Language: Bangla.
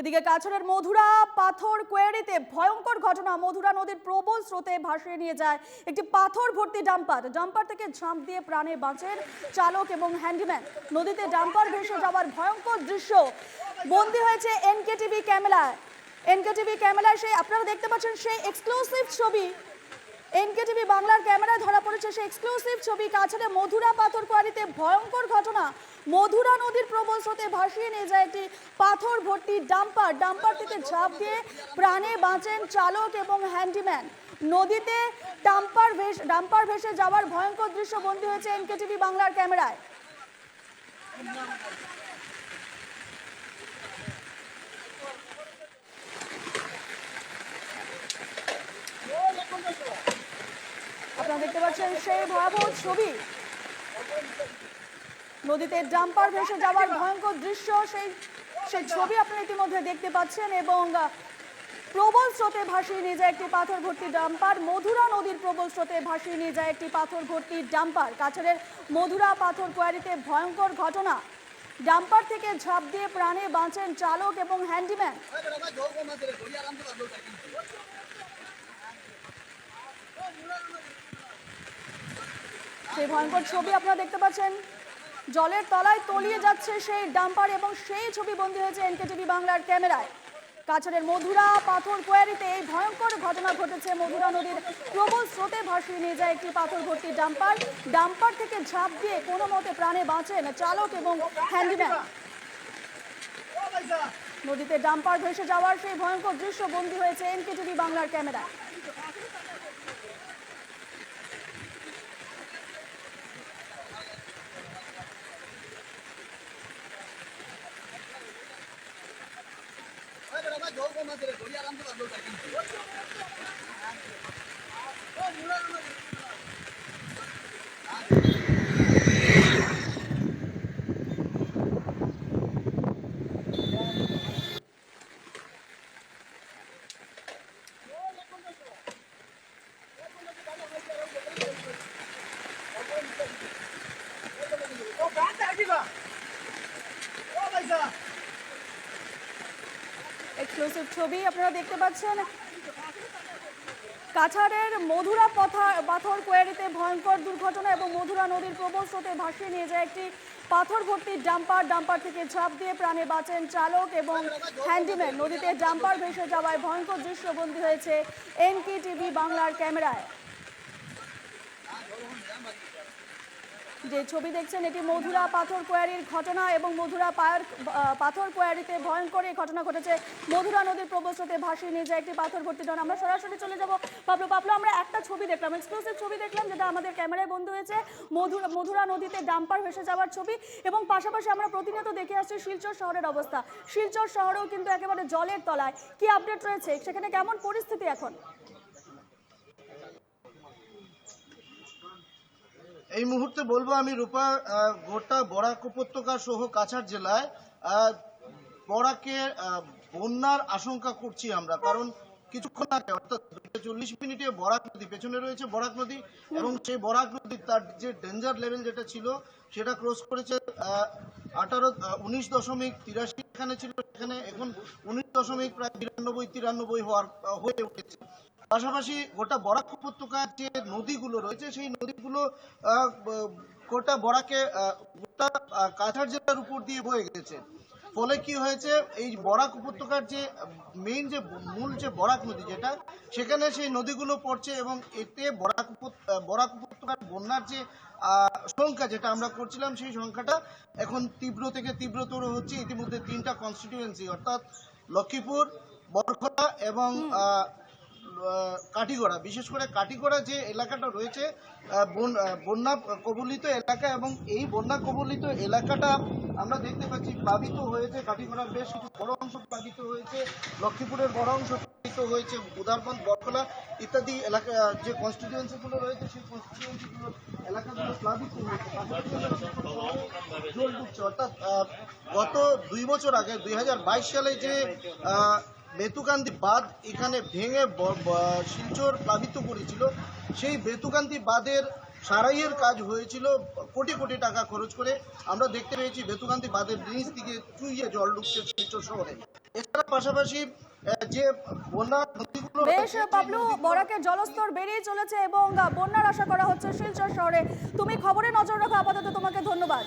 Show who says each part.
Speaker 1: এদিকে কাছড়ের মধুরা পাথর কোয়ারিতে ভয়ঙ্কর ঘটনা। মধুরা নদীর প্রবল স্রোতে ভাসিয়ে নিয়ে যায় একটি পাথর ভর্তি ডাম্পার। ডাম্পার থেকে ঝাঁপ দিয়ে প্রাণে বাঁচেন চালক এবং হ্যান্ডিম্যান। নদীতে ডাম্পার ভেসে যাওয়ার ভয়ঙ্কর দৃশ্য বন্দী হয়েছে এনকেটিভি ক্যামেরায়। এনকেটিভি ক্যামেরায় সেই, আপনারা দেখতে পাচ্ছেন সেই এক্সক্লুসিভ ছবি। এনকেটিভি বাংলার ক্যামেরায় ধরা পড়েছে সেই এক্সক্লুসিভ ছবি। কাছাড়ে মধুরা পাথর কোয়ারিতে ভয়ঙ্কর ঘটনা। মধুরা নদীর প্রবল স্রোতে ভাসিয়ে নিয়ে যায় একটি পাথর ভর্তি ডাম্পার। ডাম্পারটিতে ঝাঁপ দিয়ে প্রাণে বাঁচেন চালক এবং হ্যান্ডিম্যান নদীতে ডাম্পার ভেস ডাম্পার ভেসে যাওয়ার ভয়ঙ্কর দৃশ্য বন্দী হয়েছে এনকেটিভি বাংলার ক্যামেরায়। আপনারা দেখতে পাচ্ছেন সেই ভয়াবহ ছবি নদীতে ডাম্পার ভেসে যাওয়ার ভয়ঙ্কর দৃশ্য সেই সেই ছবি আপনারা ইতিমধ্যে দেখতে পাচ্ছেন এবং প্রবল স্রোতে ভাসিয়ে নিয়ে যায় একটি পাথর ভর্তি ডাম্পার মধুরা নদীর প্রবল স্রোতে ভাসিয়ে নিয়ে যায় একটি পাথর ভর্তি ডাম্পার কাছাড়ের মধুরা পাথর কোয়ারিতে ভয়ঙ্কর ঘটনা ডাম্পার থেকে ঝাঁপ দিয়ে প্রাণে বাঁচেন চালক এবং হ্যান্ডিম্যান সেই ভয়ঙ্কর ছবি আপনারা দেখতে পাচ্ছেন। জলের তলায় তলিয়ে যাচ্ছে সেই ডাম্পার এবং সেই ছবি বন্দী হয়েছে এনকেটিভি বাংলার ক্যামেরায়। কাছাড়ের মধুরা পাথর কোয়ারিতে এই ভয়ঙ্কর ঘটনা ঘটেছে। মধুরা নদীর প্রবল স্রোতে ভাসিয়ে নিয়ে যায় একটি পাথর ভর্তি ডাম্পার। ডাম্পার থেকে ঝাঁপ দিয়ে কোনো মতে প্রাণে বাঁচেন চালক এবং হ্যান্ডিম্যান নদীতে ডাম্পার ভেসে যাওয়ার সেই ভয়ঙ্কর দৃশ্য বন্দী হয়েছে এনকেটিভি বাংলার ক্যামেরায়। জল কমাতে ধরিয়া আনতে পারল কিন্তু এক্সক্লুসিভ ছবি আপনারা দেখতে পাচ্ছেন। কাছাড়ের মধুরা পথা, পাথর কোয়ারিতে ভয়ঙ্কর দুর্ঘটনা এবং মধুরা নদীর প্রবল স্রোতে ভাসিয়ে নিয়ে যায় একটি পাথর ভর্তি ডাম্পার। ডাম্পার থেকে ঝাঁপ দিয়ে প্রাণে বাঁচেন চালক এবং হ্যান্ডিম্যান। নদীতে ডাম্পার ভেসে যাওয়ায় ভয়ঙ্কর দৃশ্যবন্দী হয়েছে এনকে টিভি বাংলার ক্যামেরায়। যে ছবি দেখছেন, এটি মধুরা পাথর কোয়ারির ঘটনা এবং মধুরা পায়ের পাথর কোয়ারিতে ভয়ঙ্কর এই ঘটনা ঘটেছে। মধুরা নদীর প্রবস্রোতে ভাসিয়ে নিয়ে যায় একটি পাথর ভর্তি ডন আমরা সরাসরি চলে যাব পাবলো। পাবলো, আমরা একটা ছবি দেখলাম এক্সক্লুসিভ ছবি দেখলাম, যেটা আমাদের ক্যামেরায় বন্ধ হয়েছে। মধুরা মধুরা নদীতে ডাম্পার ভেসে যাওয়ার ছবি এবং পাশাপাশি আমরা প্রতিনিয়ত দেখে আসছি শিলচর শহরের অবস্থা। শিলচর শহরেও কিন্তু একেবারে জলের তলায়। কি আপডেট রয়েছে? সেখানে কেমন পরিস্থিতি এখন?
Speaker 2: এই মুহূর্তে বলব আমি রূপা গোটা বরাক উপত্যকা সহ কাছাড় জেলায় বরাকে বন্যার আশঙ্কা করছি আমরা। কারণ কিছুক্ষণ আগে, অর্থাৎ দুইটা চল্লিশ মিনিটে বরাক নদী, পেছনে রয়েছে বরাক নদী এবং সেই বরাক নদী তার যে ডেঞ্জার লেভেল যেটা ছিল, সেটা ক্রস করেছে আঠারো উনিশ দশমিক তিরাশি এখানে ছিল, সেখানে এখন উনিশ দশমিক প্রায় বিরানব্বই, তিরানব্বই হওয়ার, হয়ে উঠেছে। পাশাপাশি গোটা বরাক উপত্যকার যে নদীগুলো রয়েছে সেই নদীগুলো গোটা বরাকে গোটা কাছাড় জেলার উপর দিয়ে বয়ে গেছে। ফলে কি হয়েছে এই বরাক উপত্যকার যে মেইন যে মূল যে বরাক নদী যেটা সেখানে সেই নদীগুলো পড়ছে এবং এতে বরাক বরাক উপত্যকার বন্যার যে আহ, সংখ্যা যেটা আমরা করছিলাম সেই সংখ্যাটা এখন তীব্র থেকে তীব্রতর হচ্ছে। ইতিমধ্যে তিনটা কনস্টিটিউয়েন্সি অর্থাৎ লক্ষ্মীপুর বরখলা এবং কাটিগড়া বিশেষ করে কাটিগড়া যে এলাকাটা রয়েছে বন্যা কবলিত এলাকা এবং এই বন্যা কবলিত এলাকাটা আমরা দেখতে পাচ্ছি প্লাবিত হয়েছে কাটিগড়ার বেশ কিছু বড় অংশ প্লাবিত হয়েছে, লক্ষ্মীপুরের বড় অংশ প্লাবিত হয়েছে উদারবন্দ বরখলা ইত্যাদি এলাকা যে কনস্টিটিউয়েন্সিগুলো রয়েছে, সেই কনস্টিটিউয়েন্সিগুলো এলাকাগুলো প্লাবিত হয়েছে। অর্থাৎ গত দুই বছর আগে, দুই হাজার বাইশ সালে যে বেতুকান্দি বাঁধ এখানে ভেঙে শিলচর প্লাবিত করেছিল। সেই বেতুকান্দি বাঁধের সারাইয়ের কাজ হয়েছিল কোটি কোটি টাকা খরচ করে। আমরা দেখতে পেয়েছি বেতুকান্তি বাঁধের নিচ দিকে চুইয়ে জল ঢুকছে শিলচর শহরে। এছাড়া পাশাপাশি যে বন্যার
Speaker 1: বেশ, পাবলু, বরাকের জলস্তর বেড়েই চলেছে এবং বন্যার আশা করা হচ্ছে শিলচর শহরে। তুমি খবরে নজর রাখো, আপাতত তোমাকে ধন্যবাদ।